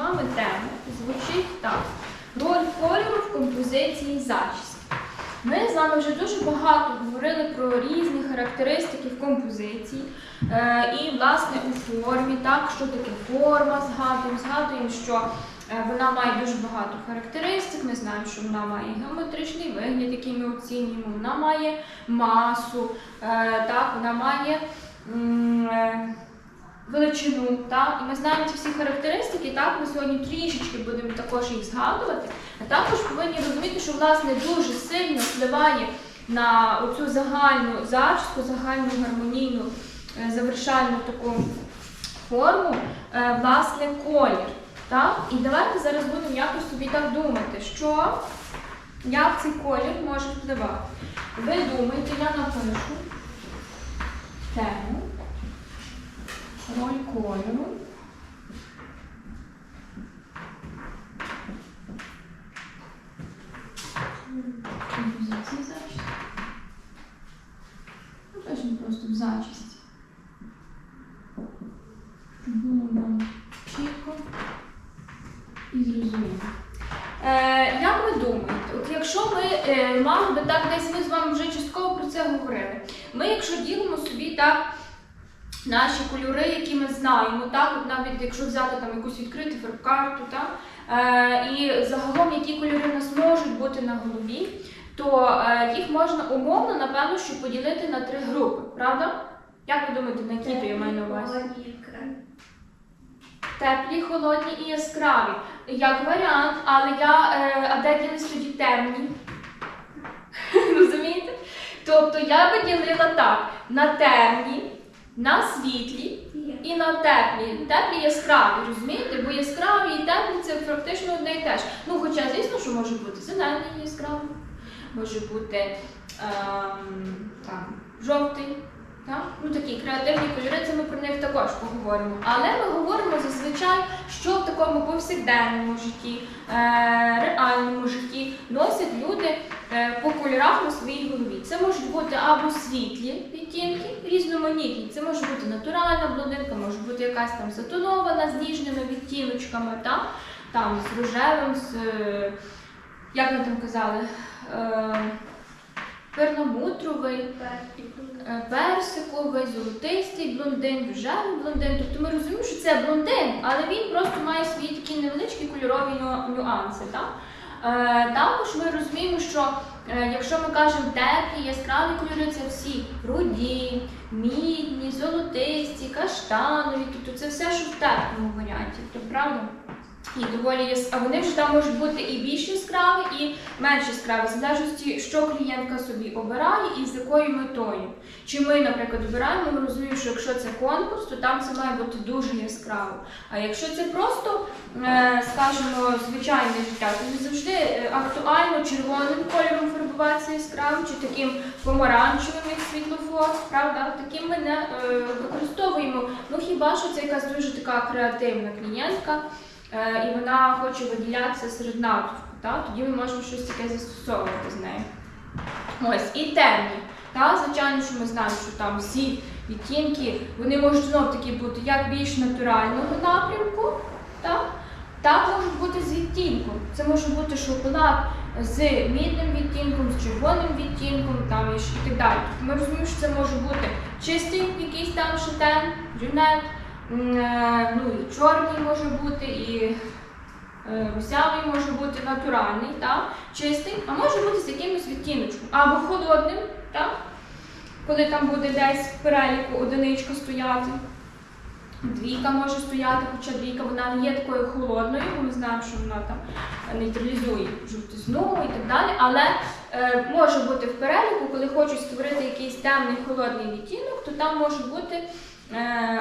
вами тема звучить так: роль кольору в композиції зачіски. Ми з вами вже дуже багато говорили про різні характеристики в композиції. Е, і, власне, у формі, так, що таке форма, згадуємо, згадуємо, що е, вона має дуже багато характеристик. Ми знаємо, що вона має геометричний вигляд, який ми оцінюємо, вона має масу, е, так, вона має. Величину, так? І ми знаємо ці всі характеристики, так, ми сьогодні трішечки будемо також їх згадувати, а також повинні розуміти, що власне дуже сильно впливає на оцю загальну зачіску, загальну гармонійну е, завершальну таку форму, е, власне, колір. Так? І давайте зараз будемо якось собі так думати, що як цей колір може впливати. Ви думаєте, я напишу тему. Роль кольору. Композиції зачісті. Ну, просто в зачісті. Щоб Було чітко і зрозуміло. Е, як ви думаєте, якщо ми е, мали так десь ми з вами вже частково про це говорили, ми якщо ділимо собі так наші кольори, які ми знаємо, так, от навіть якщо взяти там якусь відкриту фарб-карту, так, е, і загалом які кольори в нас можуть бути на голові, то е, їх можна умовно, напевно, що поділити на три групи, правда? Як ви думаєте, на які то я маю на увазі? Теплі, холодні і яскраві. Як варіант, але я. Е, а де ділись тоді темні? Розумієте? Тобто я би ділила так: на темні, на світлі і на теплі. Теплі яскраві, розумієте? Бо яскраві і теплі це практично одне і те ж. Ну, хоча, звісно, що може бути зелений яскравий, може бути ем, там, жовтий. Ну, такі креативні кольори, це ми про них також поговоримо. Але ми говоримо зазвичай, що в такому повсякденному житті, е, реальному житті носять люди е, по кольорах на своїй голові. Це можуть бути або світлі відтінки, різноманітні. Це може бути натуральна блондинка, може бути якась там затонована з ніжними відтіночками, так? там з рожевим, з е, як ми там казали, перламутровий. Е, персиковий, золотистий блондин, рожевий блондин. Тобто ми розуміємо, що це блондин, але він просто має свої такі невеличкі кольорові нюанси. Так? Е, також ми розуміємо, що е, якщо ми кажемо теплі, яскраві кольори, це всі руді, мідні, золотисті, каштанові, тобто це все, що в теплому варіанті, то правда? І доволі яс... А вони вже там можуть бути і більш яскраві, і менш яскраві, в залежності, що клієнтка собі обирає і з якою метою. Чи ми, наприклад, обираємо, ми розуміємо, що якщо це конкурс, то там це має бути дуже яскраво. А якщо це просто, е, скажімо, звичайне життя, то не завжди е, актуально червоним кольором фарбуватися яскравим, чи таким помаранчевим, як світлофор, правда? Таким ми не е, використовуємо. Ну хіба що це якась дуже така креативна клієнтка. Е, і вона хоче виділятися серед натовпу, та? тоді ми можемо щось таке застосовувати з нею. Ось, і темні. Та? Звичайно, що ми знаємо, що там всі відтінки, вони можуть знов таки бути як більш натурального напрямку, та? так можуть бути з відтінком. Це може бути шоколад з мідним відтінком, з червоним відтінком там, і так далі. Ми розуміємо, що це може бути чистий якийсь там шатен, брюнет, ну, і чорний може бути, і е, русявий може бути натуральний, так? чистий, а може бути з якимось відтіночком. Або холодним, так? коли там буде десь в переліку одиничка стояти. Двійка може стояти, хоча двійка вона не є такою холодною, бо ми знаємо, що вона там нейтралізує жовтизну і так далі. Але е, може бути в переліку, коли хочуть створити якийсь темний холодний відтінок, то там може бути е,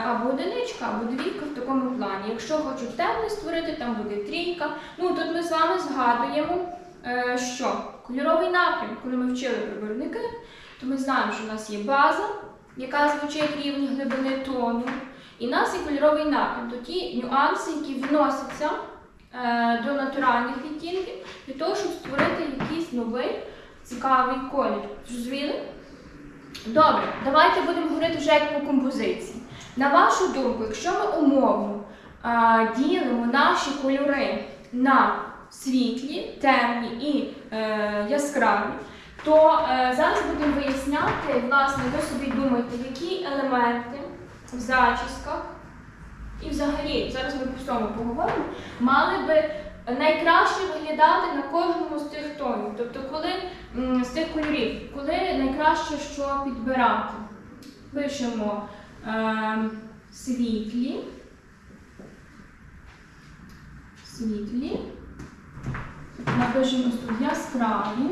або одиничка, або двійка в такому плані. Якщо хочуть темний створити, там буде трійка. Ну тут ми з вами згадуємо, е, що кольоровий напрям, коли ми вчили приборники, то ми знаємо, що в нас є база, яка звучить рівні глибини тону. І в нас є кольоровий напрям, то ті нюанси, які вносяться е, до натуральних відтінків, для того, щоб створити якийсь новий цікавий колір. Зрозуміли? Добре, давайте будемо говорити вже як по композиції. На вашу думку, якщо ми умовно а, ділимо наші кольори на світлі, темні і е, яскраві, то е, зараз будемо виясняти, власне, ви собі думаєте, які елементи в зачісках і взагалі, зараз ми по цьому поговоримо, мали би найкраще виглядати на кожному з тих тонів. Тобто, коли з тих кольорів, коли найкраще що підбирати. Пишемо е, світлі. Світлі. Напишемо тут яскраві.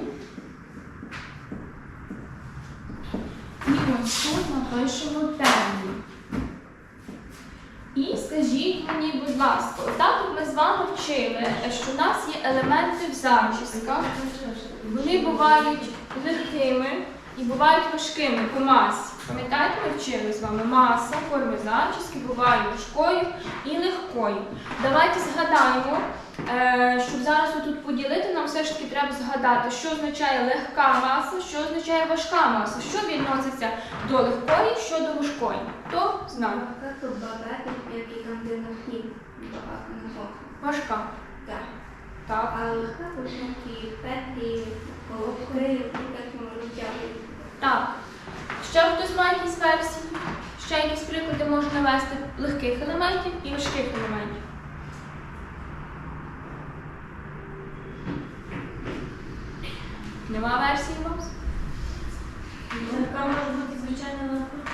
І ось тут напишемо темні. І скажіть мені, будь ласка, отак от ми з вами вчили, що в нас є елементи в зачісках. Вони бувають легкими і бувають важкими по масі. Пам'ятаєте, ми вчили з вами маса, форми зачіски буває важкою і легкою. Давайте згадаємо, е, щоб зараз тут поділити, нам все ж таки треба згадати, що означає легка маса, що означає важка маса, що відноситься до легкої, що до важкої. Хто знає? Як і там, де на хліб багато можна. Важка. Так. Так. А легка такі петлі, колобки, як можуть тягти. Так. Ще хтось має якісь версії? Ще якісь приклади можна навести легких елементів і важких елементів. Нема версії у вас? Така може бути звичайна накрутка.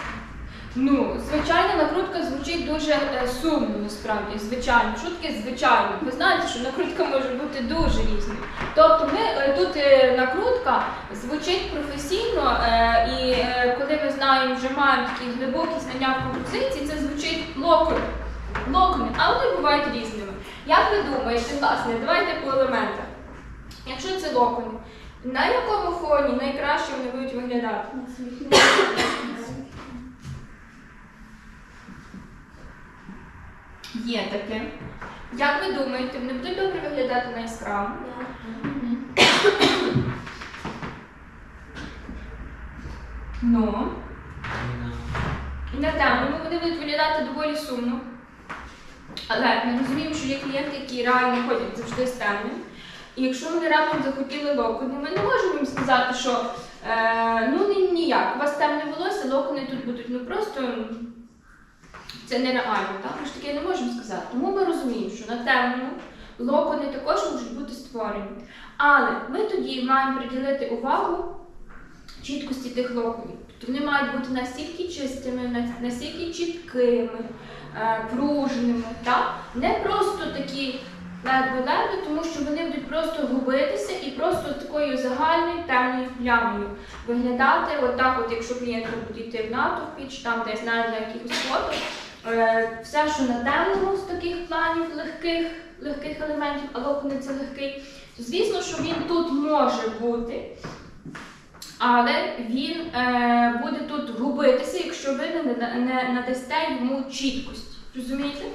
Ну, звичайна накрутка звучить дуже е, сумно, насправді. Звичайно. Шутки звичайно. Ви знаєте, що накрутка може бути дуже різною. Тобто ми е, тут е, накрутка звучить професійно, і коли ми знаємо, вже маємо такі глибокі знання в композиції, це звучить локон. Локони, але вони бувають різними. Як ви думаєте, власне, давайте по елементах. Якщо це локони, на якому фоні найкраще вони будуть виглядати? Є таке. Як ви думаєте, вони будуть добре виглядати на яскраво? Ну. І на темному вони будуть виглядати доволі сумно. Але ми розуміємо, що є клієнти, які реально ходять завжди з темним. І якщо вони раптом захотіли локони, ми не можемо їм сказати, що е, ну ні- ніяк, у вас темне волосся, локони тут будуть ну просто це нереально, так? Ми ж таке не можемо сказати. Тому ми розуміємо, що на темному локони також можуть бути створені. Але ми тоді маємо приділити увагу чіткості тих локонів. Тобто вони мають бути настільки чистими, настільки чіткими, е, пружними, так? не просто такі ледве-ледве, тому що вони будуть просто губитися і просто такою загальною темною плямою виглядати. Отак, от, якщо клієнт буде йти в натовпі, чи там десь навіть на якихось фото, все, що на темному з таких планів легких, легких елементів, а локони це легкий, то звісно, що він тут може бути. Але він е, буде тут губитися, якщо ви не, не, надасте йому чіткості. Розумієте?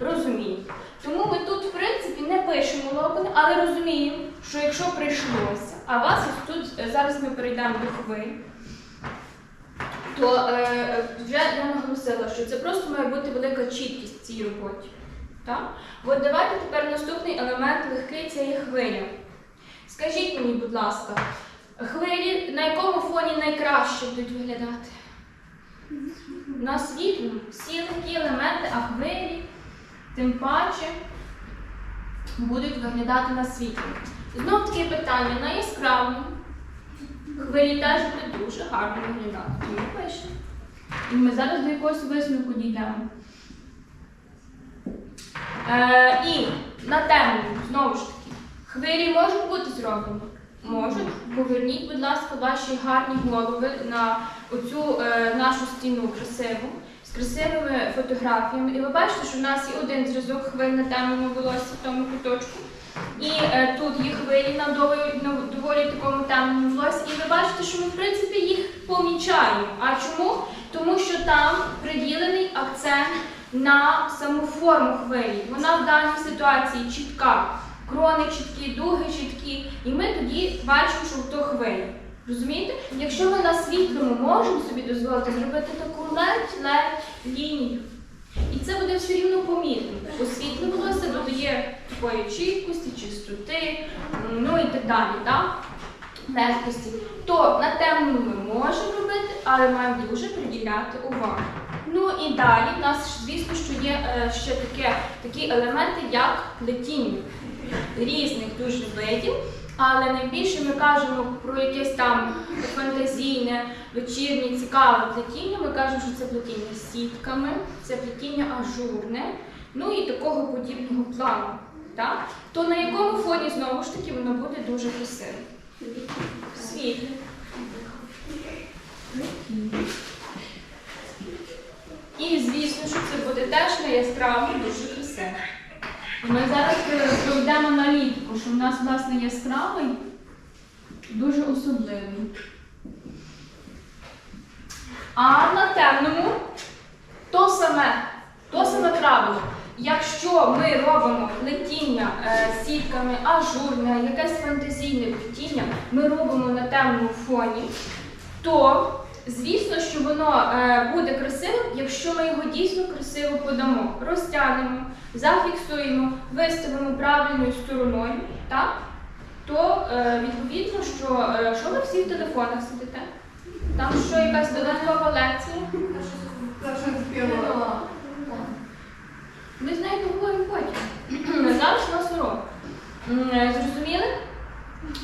Розуміємо. Тому ми тут, в принципі, не пишемо локони, але розуміємо, що якщо прийшлося, а вас тут е, зараз ми перейдемо до хвиль, то е, вже я наголосила, що це просто має бути велика чіткість в цій роботі. Так? От давайте тепер наступний елемент легкий це є хвиля. Скажіть мені, будь ласка, хвилі на якому фоні найкраще будуть виглядати? На світлому. Всі легкі елементи, а хвилі, тим паче, будуть виглядати на світлі. Знов таке питання на яскравому. Хвилі теж будуть дуже гарно виглядати. Тому пишемо. І ми зараз до якогось висновку дійдемо. Е, і на темному, знову ж таки, хвилі можуть бути зроблені? Можуть. Поверніть, будь ласка, ваші гарні голови на оцю е, нашу стіну красиву, з красивими фотографіями. І ви бачите, що в нас є один зразок хвиль на темному волосі в тому куточку. І е, тут є хвилі на доволі, доволі такому темному волосі. І ви бачите, що ми, в принципі, їх помічаємо. А чому? Тому що там приділений акцент на саму форму хвилі. Вона в даній ситуації чітка. Крони чіткі, дуги чіткі, і ми тоді бачимо, що то хвиля. Розумієте? Якщо ми на світлому можемо собі дозволити зробити таку ледь-ледь лінію, це буде все рівно помітно. освітлювалося, додає такої чіткості, чистоти, ну і так далі, так? легкості. То на темному ми можемо робити, але маємо дуже приділяти увагу. Ну і далі в нас, звісно, що є е, ще такі елементи, як плетіння різних дуже видів. Але найбільше ми кажемо про якесь там фантазійне, вечірнє, цікаве плетіння. Ми кажемо, що це плетіння з сітками, це плетіння ажурне, ну і такого подібного плану. Так? То на якому фоні знову ж таки воно буде дуже красиве? Світле. І звісно, що це буде теж на яскраво дуже красиво. Ми зараз е, проведемо аналітику, що в нас власне яскравий, дуже особливий. А на темному то саме, то саме правило. Якщо ми робимо плетіння е, сітками, ажурне, якесь фантазійне плетіння, ми робимо на темному фоні, то звісно, що воно е, буде красивим, якщо ми його дійсно красиво подамо, розтягнемо, зафіксуємо, виставимо правильною стороною, так? то е, відповідно, що, е, що ви всі в телефонах сидите? Там що якась додаткова лекція? Ми з нею поговоримо потім. Зараз у нас урок. Зрозуміли?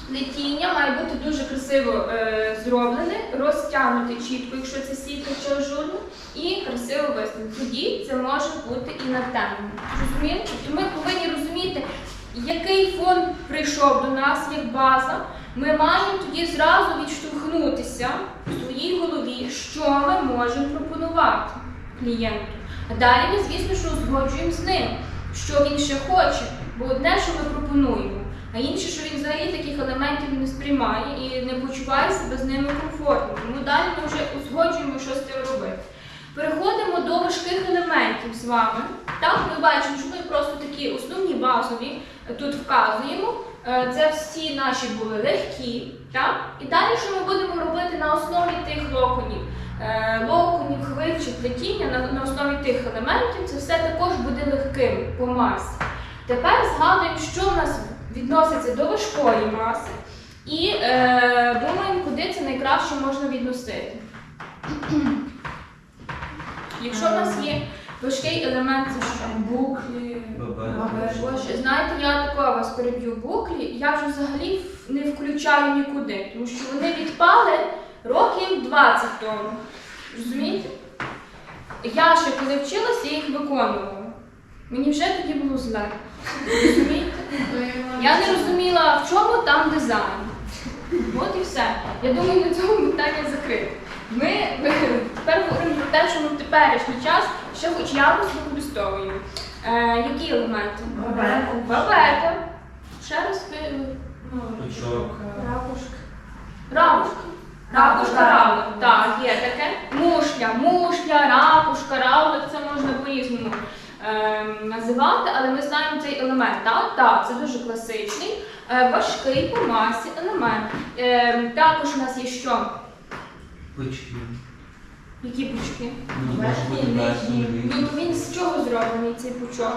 Плетіння має бути дуже красиво е, зроблене, розтягнуте чітко, якщо це сітка чи ажурно, і красиво виставлене. Тоді це може бути і на. Розумієте? Тобто ми повинні розуміти, який фон прийшов до нас як база. Ми маємо тоді зразу відштовхнутися в своїй голові, що ми можемо пропонувати клієнту. А далі ми, звісно, що узгоджуємо з ним, що він ще хоче. Бо одне, що ми пропонуємо, а інше, що він взагалі таких елементів не сприймає і не почуває себе з ними комфортно. Тому далі ми вже узгоджуємо, що з тим робити. Переходимо до важких елементів з вами. Так, ми бачимо, що ми просто такі основні базові тут вказуємо. Е, Це всі наші були легкі. Так? І далі, що ми будемо робити на основі тих локонів, Е, локонів, хвиль чи плетіння на основі тих елементів, це все також буде легким по масі. Тепер згадуємо, що в нас відноситься до важкої маси, і е, думаємо, куди це найкраще можна відносити. Якщо в нас є важкий елемент, це що? Буклі. Боже, знаєте, я такого вас переб'ю буклі, я вже взагалі не включаю нікуди, тому що вони відпали років 20 тому. Розумієте? Я ще коли вчилася, я їх виконувала. Мені вже тоді було зле. Розумієте? Я не розуміла, в чому там дизайн. От і все. Я думаю, на цьому питання закрите. Ми тепер говоримо про те, що ми в теперішній час ще хоч якось використовуємо. Е, які елементи? Бабета. Бабета. Ще раз ви. Пучок. Ракушка. Ракушка. Ракушка равлик. Так, є таке. Мушля, мушля, ракушка, равлик, це можна по-різному називати, але ми знаємо цей елемент. Так, так, це дуже класичний, е, важкий по масі елемент. Ем, також у нас є що? Пучки. Які пучки? Ну, може бути верхній Ну, він з чого зроблений цей пучок?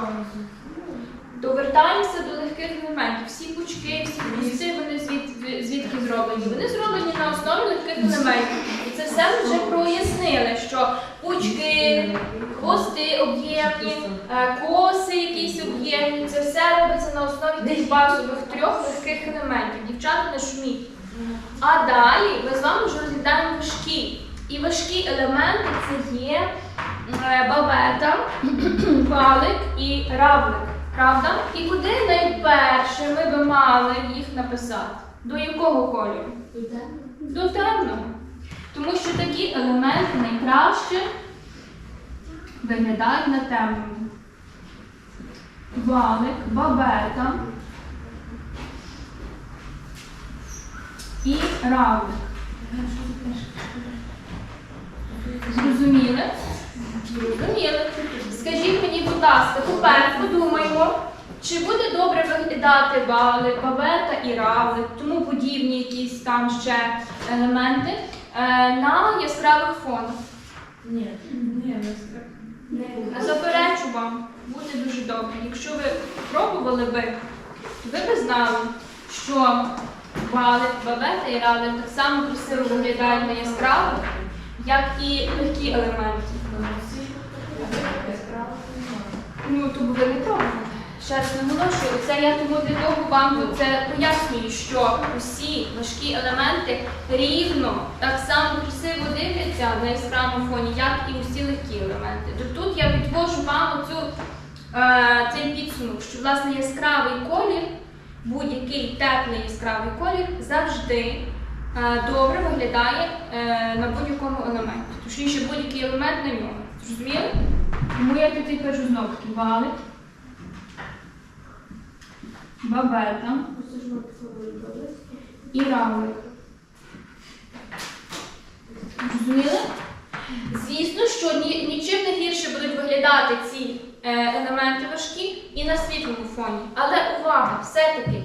Довертаємося до легких елементів. Всі пучки, всі хвости, вони звід, звідки зроблені? Вони зроблені на основі легких елементів. І це все ми вже прояснили, що пучки, хвости об'ємні, е, коси якісь об'ємні, це все робиться на основі тих базових трьох легких елементів. Дівчата не шуміть. А далі ми з вами вже розглядаємо важкі. І важкі елементи це є е, бабета, валик і равлик. Правда? І куди найперше ми би мали їх написати? До якого кольору? До темного. Тому що такі елементи найкраще виглядають на темному. Валик, бабета і равлик. Зрозуміли? Зрозуміли. Скажіть мені, будь ласка, тепер подумаймо, чи буде добре виглядати валик, бабета і равлик, тому подібні якісь там ще елементи е, на яскравих фонах. Ні. Ні, не Не Заперечу вам, буде дуже добре. Якщо ви пробували би, ви б знали, що валик, бабета і ралик так само красиво виглядають на яскраво, як і легкі елементи. Ну, то ви не пробували. Ще раз наголошую, це я тому для того вам це пояснюю, що усі важкі елементи рівно так само красиво дивляться на яскравому фоні, як і усі легкі елементи. То тут я підвожу вам оцю, е, цей підсумок, що власне яскравий колір, будь-який теплий яскравий колір завжди е, добре виглядає е, на будь-якому елементі. Точніше, будь-який елемент на ньому. Зрозуміли? Тому я тут і кажу знову таки валик. Бабета і равлик. Зрозуміли? Звісно, що ні, нічим не гірше будуть виглядати ці е, елементи важкі і на світлому фоні. Але увага, все-таки,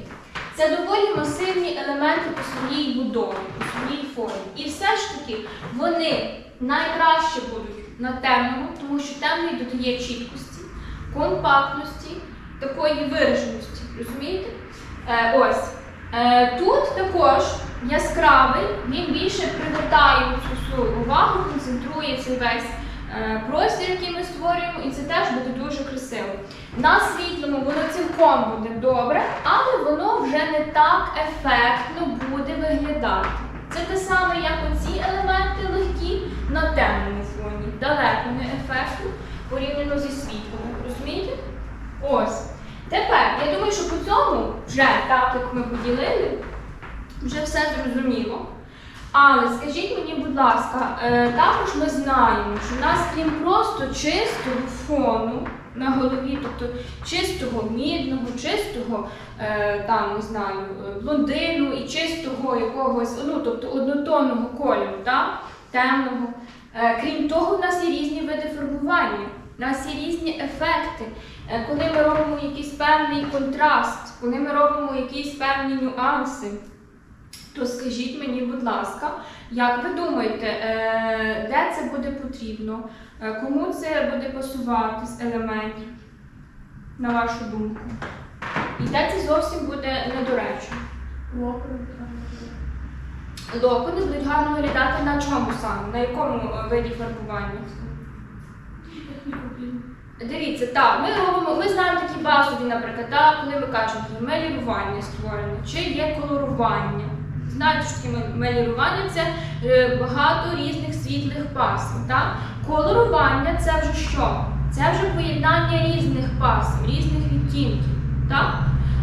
це доволі масивні елементи по своїй будові, по своїй формі. І все ж таки вони найкраще будуть на темному, тому що темний додає чіткості, компактності, такої вираженості. Розумієте? Е, ось. Е, тут також яскравий, він більше привертає цю увагу, концентрує цей весь е, простір, який ми створюємо, і це теж буде дуже красиво. На світлому воно цілком буде добре, але воно вже не так ефектно буде виглядати. Це те саме, як оці елементи легкі на темному фоні. Далеко не ефектно порівняно зі світлом. Розумієте? Ось. Тепер, я думаю, що по цьому вже так, як ми поділили, вже все зрозуміло. Але скажіть мені, будь ласка, е, також ми знаємо, що в нас крім просто чистого фону на голові, тобто чистого мідного, чистого е, там, не знаю, блондину і чистого якогось, ну, тобто однотонного кольору, так? темного. Е, крім того, в нас є різні види фарбування, в нас є різні ефекти. Е, Коли ми робимо якийсь певний контраст, коли ми робимо якісь певні нюанси, то скажіть мені, будь ласка, як ви думаєте, е, де це буде потрібно? Е, Кому це буде пасувати з елементів, на вашу думку? І де це зовсім буде недоречно? Локони будуть гарно виглядати на чому саме? На якому виді фарбування? Дивіться, так, ми робимо, ми знаємо такі базові, наприклад, так, коли ми кажемо, є мелірування створено, чи є колорування. Знаєте, що таке мел- мелірування це е, багато різних світлих пасм. Колорування це вже що? Це вже поєднання різних пасм, різних відтінків. Так?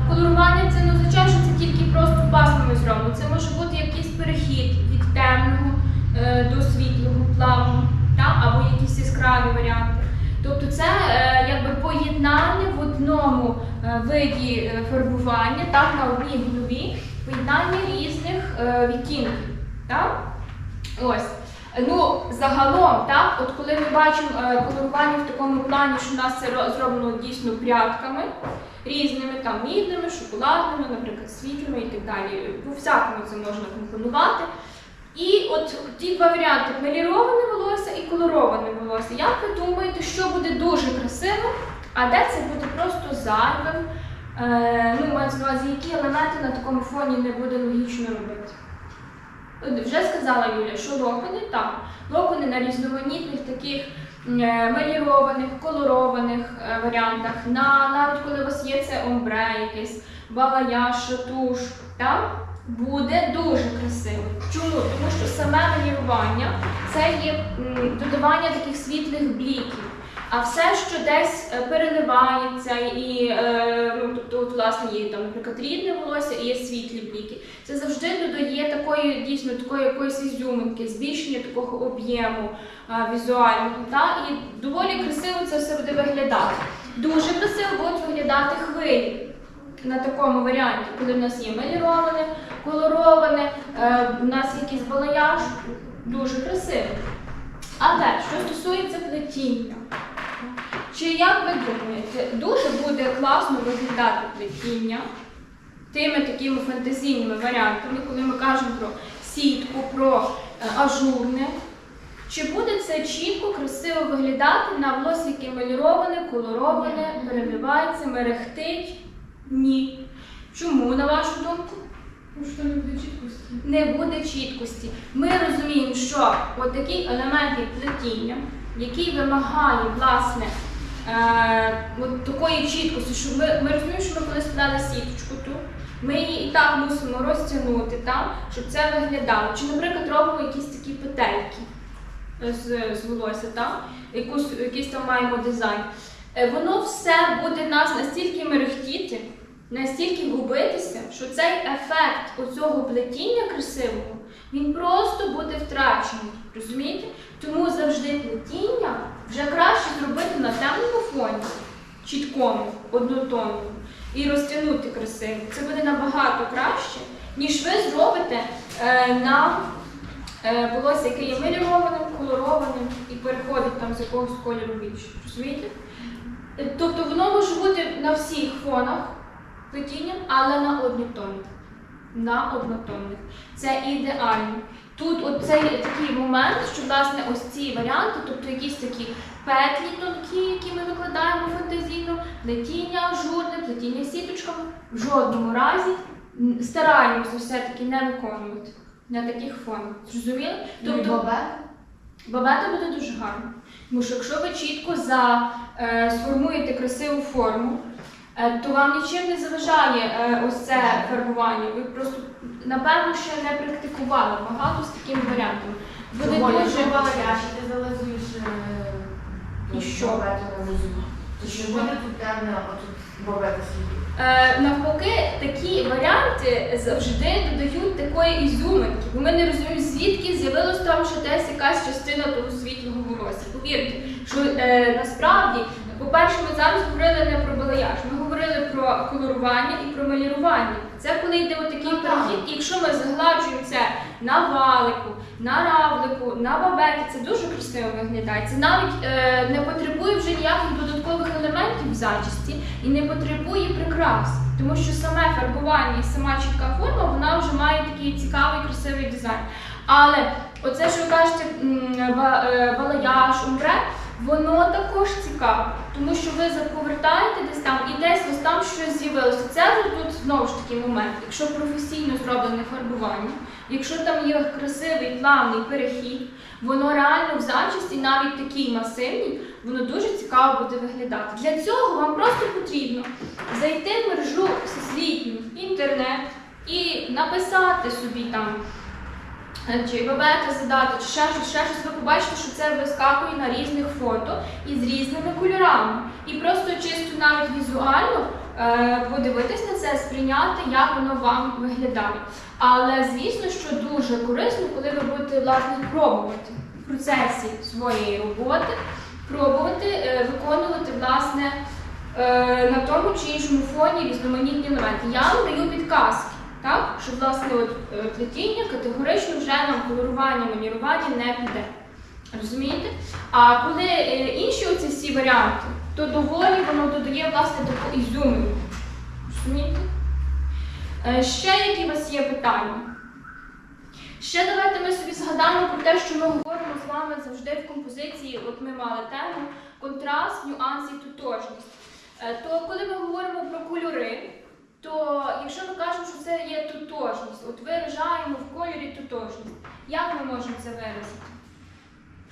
Колорування це не означає, що це тільки просто пасмами зроблено. Це може бути якийсь перехід від темного е, до світлого плавно, так? або якісь яскраві варіанти. Тобто це е, якби поєднання в одному е, виді е, фарбування, так, на одній голові, поєднання різних е, відтінків. Так? Ось. Ну, загалом, так, от коли ми бачимо е, колорування в такому плані, що в нас це зроблено дійсно прядками, різними, там, мідними, шоколадними, наприклад, світлими і так далі. По всякому це можна компонувати. І от ті два варіанти меліроване волосся і колороване волосся. Як ви думаєте, що буде дуже красиво, а де це буде просто зайвим? Е, ну, мається на увазі, які елементи на такому фоні не буде логічно робити? Вже сказала Юля, що локони, так. Локони на різноманітних таких е, мелірованих, колорованих е, варіантах. На, навіть коли у вас є це омбре, якесь балаяж, туш, так? буде дуже красиво. Чому? Тому що саме малювання це є м, додавання таких світлих бліків. А все, що десь е, переливається, і е, ну, тобто, власне, є там, наприклад, рідне волосся і є світлі бліки. Це завжди додає такої дійсно такої якоїсь ізюминки, збільшення такого об'єму е, візуального. Та? І доволі красиво це все буде виглядати. Дуже красиво будуть виглядати хвилі на такому варіанті, коли в нас є меліроване, колороване, у нас якийсь балаяж, дуже красиво. Але що стосується плетіння, чи як ви думаєте, дуже буде класно виглядати плетіння тими такими фантазійними варіантами, коли ми кажемо про сітку, про е, ажурне, Чи буде це чітко, красиво виглядати на волосі, яке маліроване, колороване, переливається, мерехтить? Ні. Чому, на вашу думку? Ну що не буде чіткості. не буде чіткості. Ми розуміємо, що от такий елемент плетіння, який вимагає власне е, от такої чіткості, що ми, ми розуміємо, що ми коли складали сіточку тут, ми її і так мусимо розтягнути там, щоб це виглядало. Чи, наприклад, робимо якісь такі петельки з, з волосся, там, якусь, якийсь там маємо дизайн. Е, Воно все буде нас настільки мерехтіти, настільки губитися, що цей ефект оцього плетіння красивого, він просто буде втрачений. Розумієте? Тому завжди плетіння вже краще зробити на темному фоні, чіткому, однотонному, і розтягнути красиво. Це буде набагато краще, ніж ви зробите е, на е, волосся, яке є малірованим, колорованим і переходить там з якогось кольору інший. Розумієте? Е, Тобто воно може бути на всіх фонах плетінням, але на однотонних. На однотонних. Це ідеально. Тут от цей такий момент, що власне ось ці варіанти, тобто якісь такі петлі тонкі, які ми викладаємо фантазійно, плетіння ажурне, плетіння сіточками, в жодному разі стараємося все-таки не виконувати на таких фонах. Зрозуміли? Тобто бабета буде дуже гарно. Тому що якщо ви чітко за, е, сформуєте красиву форму, то вам нічим не заважає е, ось це фарбування. Ви просто, напевно, ще не практикували багато з таким варіантом. Буде Чого, дуже якщо ти залазуєш І що? бобету на низу. То що буде тут темне, а тут бобета світить? Е, навпаки, такі варіанти завжди додають такої ізюминки, бо ми не розуміємо, звідки з'явилось там ще десь якась частина того світлого волосся. Повірте, що е, насправді, по-перше, ми зараз говорили не про балаяж, ми говорили про колорування і про малірування. Це коли йде отакий Ну, перехід. І якщо ми загладжуємо це на валику, на равлику, на бабеті, це дуже красиво виглядає. Це навіть е, не потребує вже ніяких додаткових елементів в зачісті і не потребує прикрас. Тому що саме фарбування і сама чітка форма, вона вже має такий цікавий, красивий дизайн. Але оце, що ви кажете, м, е, балаяж, умбре, воно також цікаве, тому що ви повертаєте десь там і десь ось там щось з'явилося. Це тут знову ж таки момент. Якщо професійно зроблене фарбування, якщо там є красивий плавний перехід, воно реально в зачісті, навіть такий масивний, воно дуже цікаво буде виглядати. Для цього вам просто потрібно зайти в мережу всесвітню, інтернет і написати собі там. Чи бабета задати, чи ще щось, ще щось, ви побачите, що це вискакує на різних фото і з різними кольорами. І просто чисто навіть візуально е, подивитись на це, сприйняти, як воно вам виглядає. Але звісно, що дуже корисно, коли ви будете власне пробувати в процесі своєї роботи, пробувати е, виконувати власне е, на тому чи іншому фоні різноманітні елементи. Я вам даю підказки. Так, що власне от, е, плетіння категорично вже нам колорування, манірування не піде. Розумієте? А коли е, інші оці всі варіанти, то доволі воно додає власне таку ізюмину. Розумієте? Е, ще які у вас є питання? Ще давайте ми собі згадаємо про те, що ми говоримо з вами завжди в композиції. От ми мали тему контраст, нюанс і тотожність. То коли ми говоримо про кольори, то якщо ми кажемо, що це є тотожність, от виражаємо в кольорі тотожність, як ми можемо це виразити?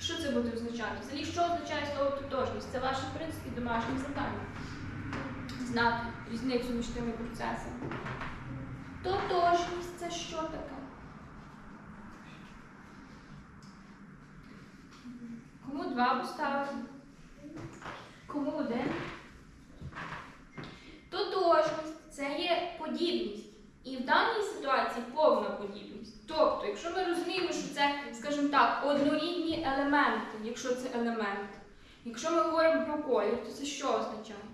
Що це буде означати? Взагалі, що означає слово тотожність? Це ваше, в принципі, домашнє завдання. Знати різницю між тими процесами. Тотожність це що таке? Кому два поставити? Кому один? Тотожність це є подібність. І в даній ситуації повна подібність. Тобто, якщо ми розуміємо, що це, скажімо так, однорідні елементи, якщо це елемент. Якщо ми говоримо про колір, то це що означає?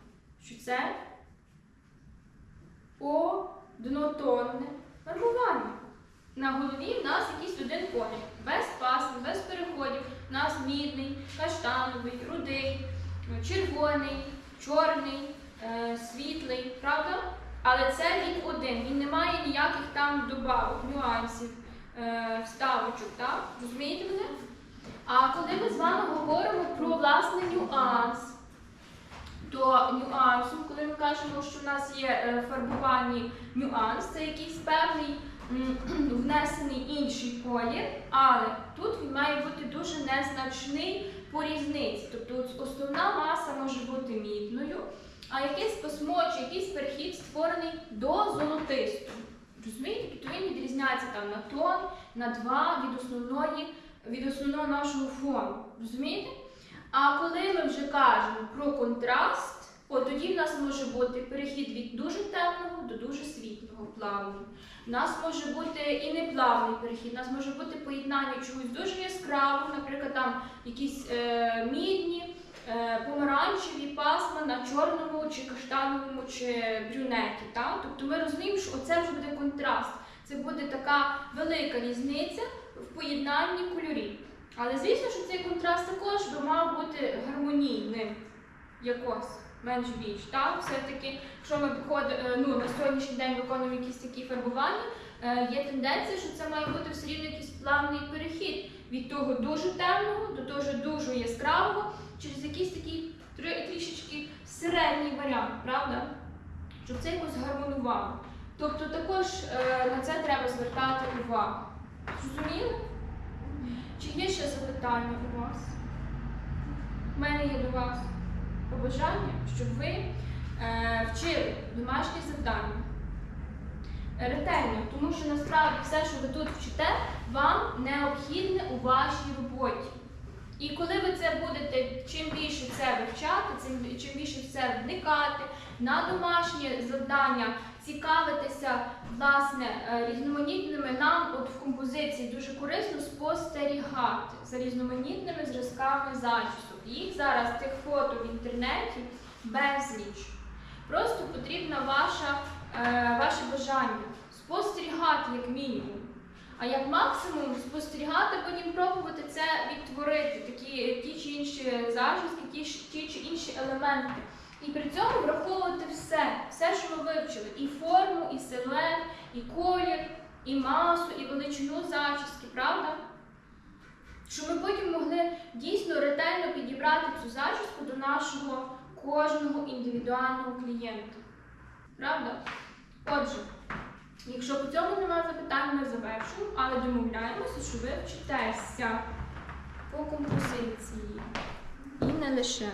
Що це однотонне фарбування. На голові в нас якийсь один колір, без пасм, без переходів. У нас мідний, каштановий, рудий, червоний, чорний, е, світлий, правда? Але це він один, він не має ніяких там добавок, нюансів, е, вставочок, так? Розумієте мене? А коли ми з вами говоримо про власне нюанс, то нюансом, коли ми кажемо, що в нас є е, фарбовані нюанс, це якийсь певний внесений інший колір, але тут він має бути дуже незначний по різниці. Тобто основна маса може бути мідною, а якийсь пасмо чи якийсь перехід створений до золотистого. Розумієте? Тобто він відрізняється там на тон, на два від основної, від основного нашого фону. Розумієте? А коли ми вже кажемо про контраст, от тоді в нас може бути перехід від дуже темного до дуже світлого плавного. У нас може бути і неплавний перехід, у нас може бути поєднання чогось дуже яскравого, наприклад, там якісь е, мідні, помаранчеві пасма на чорному чи каштановому чи брюнеті. Так? Тобто ми розуміємо, що оце вже буде контраст. Це буде така велика різниця в поєднанні кольорів. Але звісно, що цей контраст також би мав бути гармонійним якось, менш більш. Так? Все-таки, якщо ми виходимо, ну, на сьогоднішній день виконуємо якісь такі фарбування, е, є тенденція, що це має бути все рівно якийсь плавний перехід від того дуже темного до того дуже яскравого через якийсь такий трішечки середній варіант, правда? Щоб це якось гармонувало. Тобто також е, на це треба звертати увагу. Зрозуміли? Чи є ще запитання у вас? У мене є до вас побажання, щоб ви е, вчили домашні завдання ретельно, тому що насправді все, що ви тут вчите, вам необхідне у вашій роботі. І коли ви це будете чим більше це вивчати, чим більше це вникати, на домашнє завдання цікавитися власне е, різноманітними нам от в композиції дуже корисно спостерігати за різноманітними зразками зачісок. Їх зараз тих фото в інтернеті безліч. Просто потрібна ваша, е, ваше бажання спостерігати як мінімум. А як максимум спостерігати, потім пробувати це відтворити, такі ті чи інші зачіски, ті, ті чи інші елементи. І при цьому враховувати все, все, що ви вивчили, і форму, і силует, і колір, і масу, і величину зачіски, правда? Щоб ми потім могли дійсно ретельно підібрати цю зачіску до нашого кожного індивідуального клієнта. Правда? Отже, якщо по цьому немає запитань, ми завершуємо, але домовляємося, що ви вчитеся по композиції. І не лише.